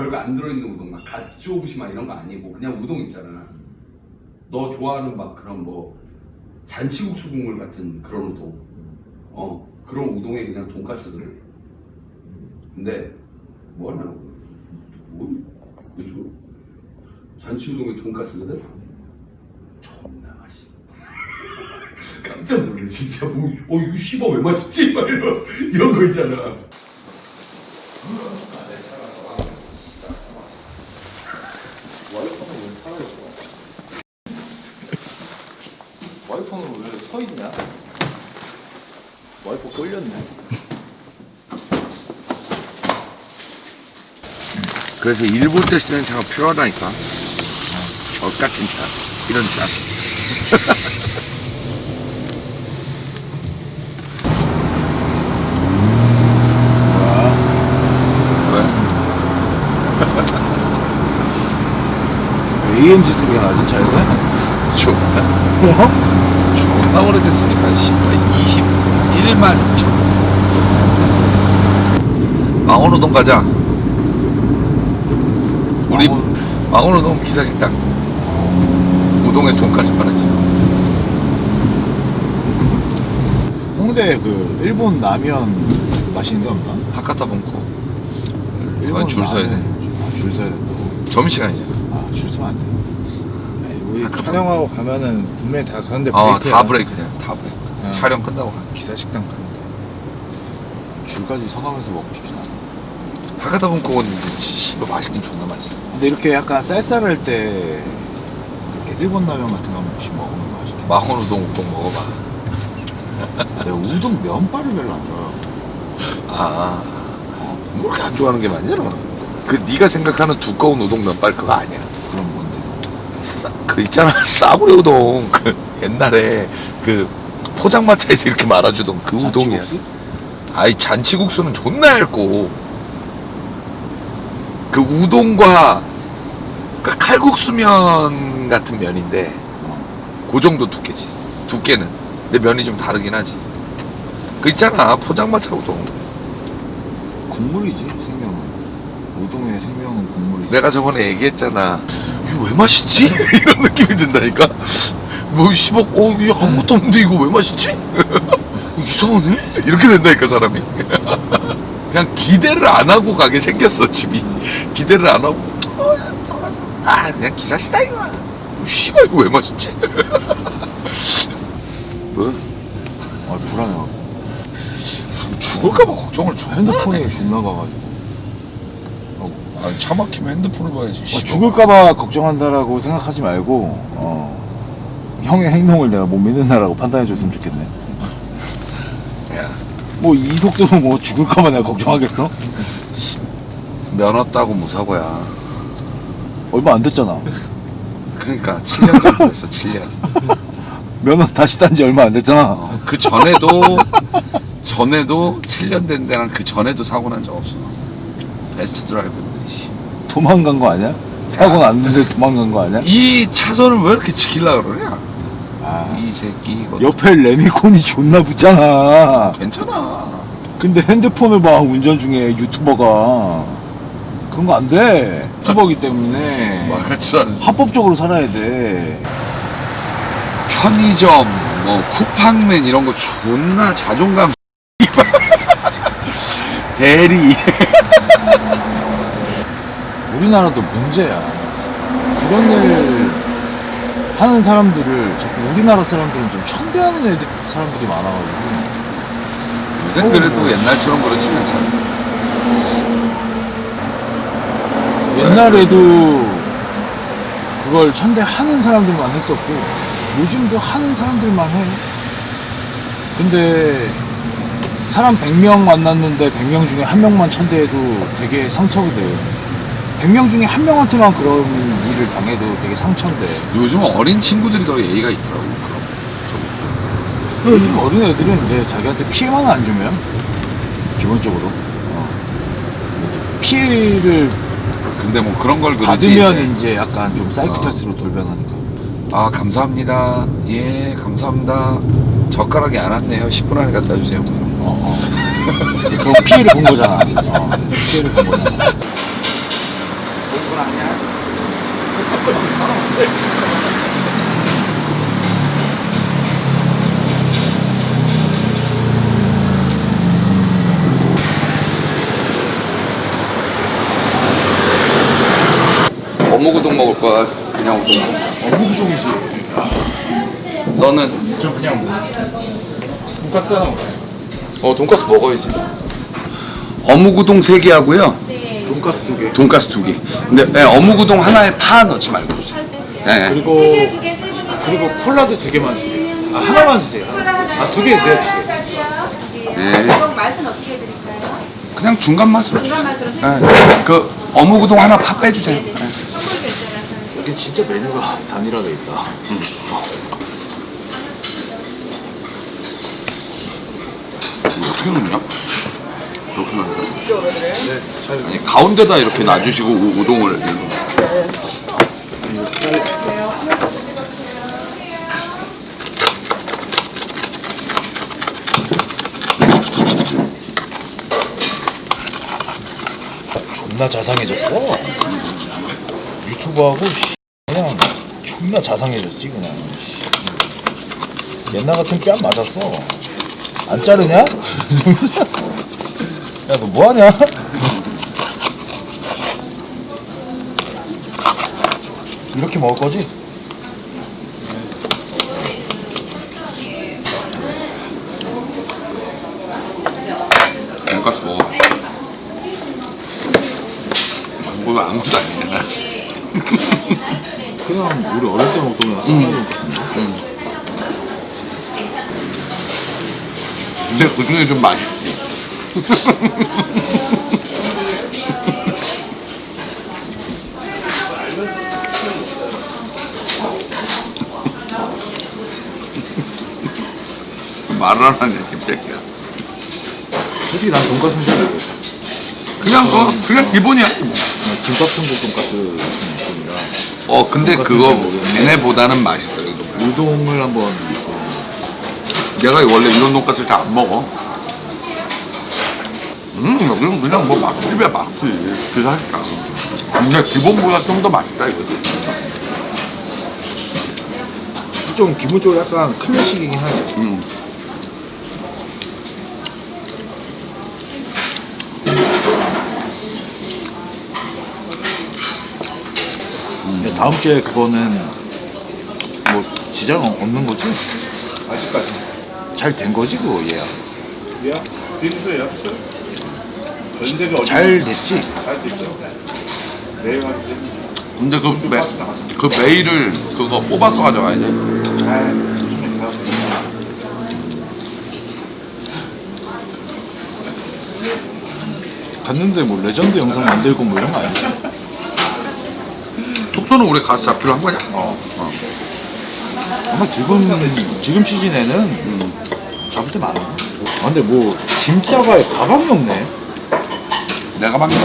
별거 안 들어있는 우동 막 갓조부시 막 이런 거 아니고 그냥 우동 있잖아. 너 좋아하는 막 그런 뭐 잔치국수 국물 같은 그런 우동. 어 그런 우동에 그냥 돈가스를. 근데 뭐 하냐고 뭐? 요즘 잔치 우동에 돈가스거든 존나 맛있어 깜짝 놀래 진짜. 뭐, 어 이거 씨발 왜 맛있지? 막 이런, 이런 거 있잖아 와이퍼는 왜 살아있어? 와이퍼는 왜 서 있냐? 와이퍼 끌렸네. 그래서 일본 때 쓰는 차가 필요하다니까. 저 같은 차. 이런 차. 왜? AMG 소리가 나지 차에서? 존나. 존나 오래됐으니까, 씨발. 21만 2천 탔어. 망원호동 가자. 우리 망원호동 기사식당. 우동에 돈가스 파는지. 홍대 그 일본 라면 맛있는 데 없나? 하카타 본코. 이건 줄 서야 돼. 아, 줄 서야 된다고? 점심시간이잖아. 아, 줄 서면 안 돼. 우리 아까 촬영하고 가면은 분명히 다 가는데 어, 브레이크야. 다 브레이크잖아. 다 브레이크. 어. 촬영 끝나고 가. 기사 식당 가는데. 줄까지 서가면서 먹고 싶진 않아. 본코는 이제 씨발 맛있긴 존나 맛있어. 근데 이렇게 약간 쌀쌀할 때 이렇게 일본 라면 같은 거 한 번씩 먹으면 맛있겠다. 망원호동 우동 먹어봐. 내가 우동 면발을 별로 안 좋아해요. 아, 뭐 그렇게 안 좋아하는 게 맞냐, 너는? 그 네가 생각하는 두꺼운 우동 면발 그거 아니야. 싸, 그 있잖아, 싸구려 우동. 그 옛날에 그 포장마차에서 이렇게 말아주던 그 우동이야. 잔치국수? 아이 잔치국수는 존나 얇고 그 우동과 그 칼국수면 같은 면인데 어. 그 정도 두께지. 두께는. 근데 면이 좀 다르긴 하지. 그 있잖아, 포장마차 우동. 국물이지 생명은. 우동의 생명은 국물이지. 내가 저번에 얘기했잖아. 이거 왜 맛있지? 이런 느낌이 든다니까. 뭐 씨발, 어, 이거 아무것도 없는데 이거 왜 맛있지? 어, 이상하네? 이렇게 된다니까 사람이. 그냥 기대를 안 하고 가게 생겼어 집이. 기대를 안 하고. 어. 아, 그냥 기사시다 이거. 어, 씨발 이거 왜 맛있지? 뭐? 아 불안해갖고. 죽을까봐 걱정을 줘. 핸드폰이 존나 가가지고. 아, 차 막히면 핸드폰을 봐야지. 아, 씨발. 죽을까봐 걱정한다라고 생각하지 말고 어, 형의 행동을 내가 못 믿는다라고 판단해줬으면 좋겠네. 야, 뭐 이 속도로 뭐 죽을까봐 내가 걱정하겠어? 면허 따고 무사고야. 얼마 안 됐잖아. 그러니까 7년 정도 됐어 7년 면허 다시 딴 지 얼마 안 됐잖아. 어, 그 전에도 전에도 7년 된 데랑 그 전에도 사고 난 적 없어 베스트 드라이브인데 씨. 도망간 거 아니야? 사고 났는데 도망간 거 아니야? 이 차선을 왜 이렇게 지키려 그러냐? 아, 이 새끼 이거. 옆에 레미콘이 존나 붙잖아. 괜찮아. 근데 핸드폰을 봐 운전 중에 유튜버가. 그런 거 안 돼. 유튜버기 때문에. 말 같지도 않은 합법적으로 살아야 돼. 편의점 뭐 쿠팡맨 이런 거 존나 자존감. 대리 우리나라도 문제야. 그런 일 하는 사람들을 자꾸 우리나라 사람들은 좀 천대하는 애들 사람들이 많아가지고 요새 그래도 옛날처럼 그렇진 않잖아 옛날에도 그걸 천대하는 사람들만 했었고 요즘도 하는 사람들만 해. 근데 사람 100명 만났는데 100명 중에 한 명만 천대해도 되게 상처가 돼요. 100명 중에 한 명한테만 그런 일을 당해도 되게 상처인데. 요즘 어린 친구들이 더 예의가 있더라고 그럼 요즘 어린 애들은 이제 자기한테 피해만 안 주면 기본적으로. 어. 피해를 근데 뭐 그런 걸 그러지 받으면 이제. 이제 약간 좀 사이코패스로 돌변하니까. 아 감사합니다. 예 감사합니다. 젓가락이 안 왔네요. 10분 안에 갖다 주세요. 뭐 이런 거. 어, 어. 그럼 피해를 본 거잖아. 어, 피해를 본 거잖아 아니야? 어묵우동 먹을 거야? 그냥 우동? 어묵우동이지. 너는? 저 그냥 뭐. 돈까스 하나 먹어요. 어, 돈까스 먹어야지. 어묵우동 3개 하고요. 돈가스 두 개. 돈가스 2개. 근데 네, 어묵 우동 하나에 파 넣지 말고 주세요. 네. 그리고 그리고 콜라도 두 개만 주세요. 아 하나만 주세요. 아 두 개 주세요. 두 개. 네. 맛은 어떻게 드릴까요? 그냥 중간 맛으로 주세요. 중간 맛으로 네. 그 어묵 우동 하나 파 빼주세요. 네. 선물 진짜 메뉴가 단일화돼 있다. 어떻게 넣냐? 이렇게 넣냐? 네. 잘 아니 가운데다 이렇게 놔주시고 우, 우동을 존나 자상해졌어. 유튜브하고 씨, 그냥 존나 자상해졌지 그냥. 씨. 옛날 같은 뺨 맞았어. 안 자르냐? 야 너 뭐하냐? 이렇게 먹을 거지? 돈가스 먹어. 이거 아무것도 아니잖아. 그냥 우리 어릴 때 먹던 거랑 쌀 돈가스인데. 근데 그 중에 좀 맛있지. 말을 안 하냐, 집새끼야. 솔직히 난 돈가스는 잘 모르겠어. 그냥, 어, 그냥 기본이야. 그냥 김밥 천국 돈가스 같은 느낌이라 어, 근데 그거 얘네보다는 맛있어요. 이 돈가스. 우동을 한번 내가 원래 이런 돈가스를 잘 안 먹어. 음, 여기는 그냥 뭐 맛집이야, 맛집. 그 사니까. 근데 기본보다 좀 더 맛있다, 이거지. 좀 기본적으로 약간 클래식이긴 하네. 음. 근데 다음 주에 그거는 뭐 지장 없는 거지? 아직까지. 잘 된 거지 그거 얘야. 예약? 비행기표 예약했어요? 전세가? 잘 됐지? 잘 됐죠. 내일 하기 때문에. 근데 그, 메, 그 메일을 그거 뽑아서 가져가야 돼. 아, 요즘에 다. 갔는데 뭐 레전드 영상 만들고 뭐 이런 거 아니지? 숙소는 우리 가서 잡기로 한 거냐? 어. 아마 지금 지금 시즌에는 음. 잡을 때 많아. 아, 근데 뭐 짐 싸갈 가방이 없네. 내가 만들어.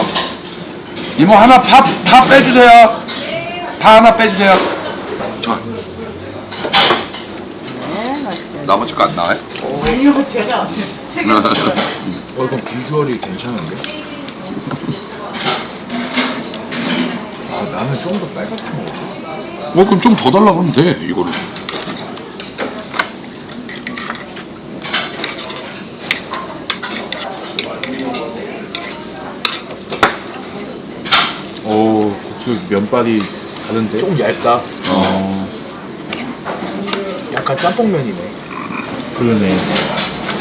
이모 하나 파, 파 빼주세요. 파 하나 빼주세요. 자. 나머지 거 안 나와요? 어 이건 비주얼이 괜찮은데? 아 나는 좀 더 빨갛게 먹어. 뭐 그럼 좀 더 달라고 하면 돼 이거를. 오, 국수 면발이 다른데? 좀 얇다. 어, 약간 짬뽕면이네. 그러네.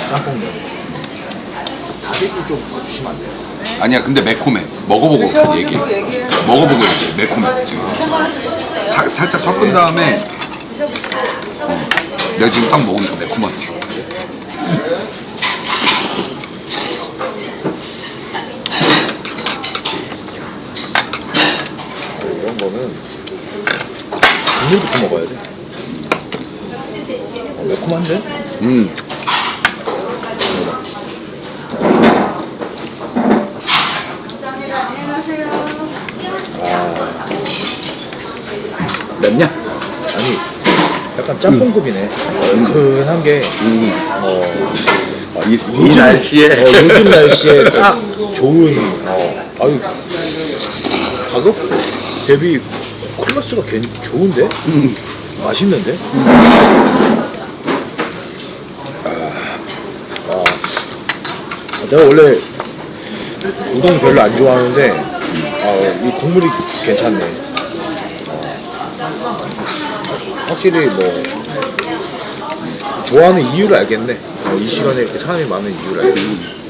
짬뽕면. 다대기 좀 주시면 안 돼요? 아니야 근데 매콤해. 먹어보고 얘기해. 먹어보고 얘기해. 매콤해 지금. 사, 살짝 섞은 다음에 어, 내가 지금 딱 먹으니까 매콤하다. 이런 거는 국물부터 먹어야 돼. 어, 매콤한데? 음. 맵냐? 아니, 약간 짬뽕급이네. 얼큰한 게, 음. 어, 아, 이, 이 날씨에. 어, 요즘 날씨에 딱 좋은, 어, 아유, 가격 대비 클래스가 괜히 좋은데? 음. 맛있는데? 아, 아, 내가 원래 우동 별로 안 좋아하는데, 아, 이 국물이 괜찮네. 확실히 뭐 좋아하는 이유를 알겠네. 어, 이 시간에 이렇게 사람이 많은 이유를 알겠네.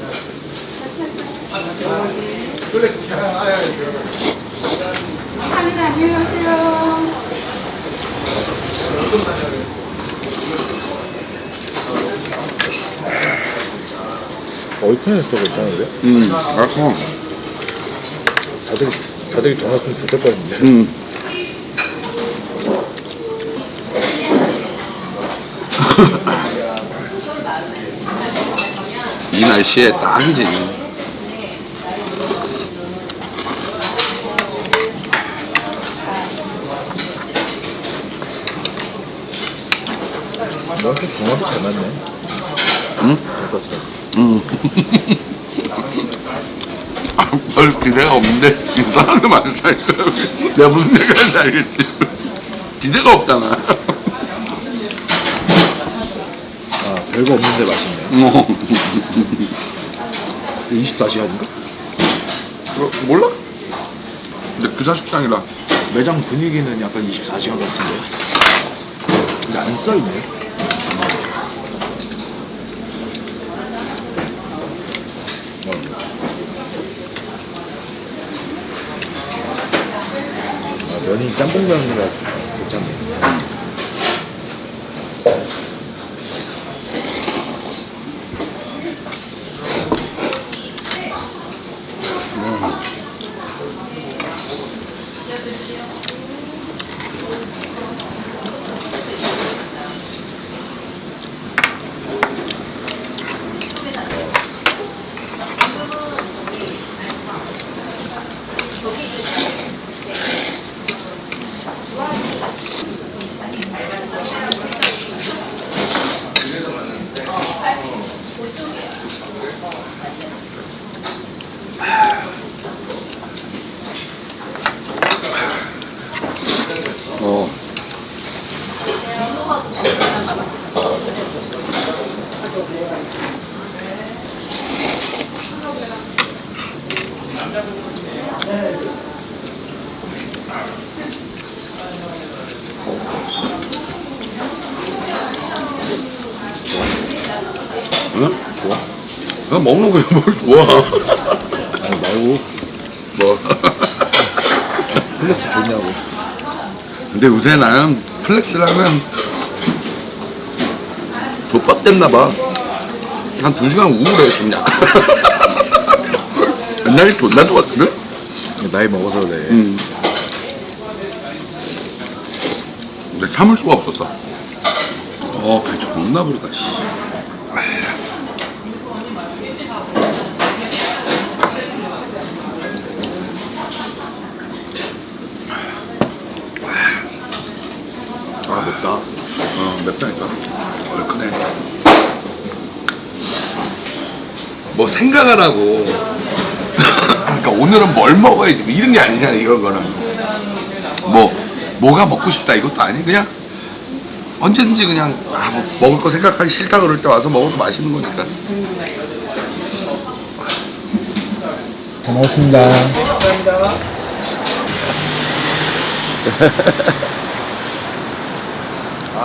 얼큰해서 괜찮은데? 음, 알았어. 다들 다들 더 났으면 좋을 뻔했는데. 음. 이 날씨에 딱이지. 너한테 경험이 잘 맞네. 응? 돈가스가. 음. 아, 별 기대가 없는데 이상하게 많이 살까 내가 무슨 얘기하는지 알겠지? 기대가 없잖아. 아 별거 없는데 맛있네. 어. 24시간인가? 어, 몰라? 근데 그 자식장이라 매장 분위기는 약간 24시간 같은데. 근데 안 써있네. 아, 면이 짬뽕면이라 괜찮네. 어. 응? 좋아. 그냥 먹는 거야 뭘 좋아. 아니 말고 뭐. 플렉스 좋냐고. 근데 요새 나는 플렉스를 하면 족밥 됐나 봐. 한 두 시간 우울해 좀 약간. 옛날에 존나 좋았거든? 나이 먹어서 그래. 음. 근데 참을 수가 없었어. 어, 배 존나 부르다, 씨. 아 맵다. 어, 맵다니까. 얼큰해. 뭐 생각을 하고. 그러니까 오늘은 뭘 먹어야지. 뭐 이런 게 아니잖아, 이런 거는. 뭐, 뭐가 먹고 싶다 이것도 아니. 그냥 언제든지 그냥, 아, 뭐 먹을 거 생각하기 싫다 그럴 때 와서 먹어도 맛있는 거니까. 잘 먹었습니다.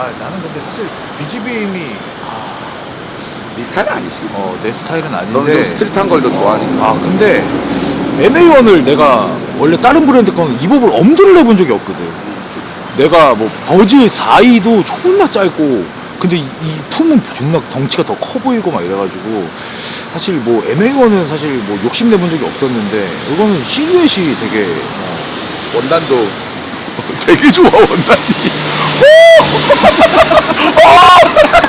아 나는 근데 사실 비지비임이 네 스타일 아니지. 어, 내 스타일은 아닌데. 스트릿한 걸 더 좋아하니까. 아 근데 MA1을 내가 원래 다른 브랜드 거는 입업을 엄두를 내본 적이 없거든. 내가 뭐 버즈 4위도 존나 짧고 근데 이, 이 품은 존나 덩치가 더 커 보이고 막 이래가지고 사실 뭐 MA1은 사실 뭐 욕심 내본 적이 없었는데 이거는 실루엣이 되게 어, 원단도 되게 좋아, 원단이.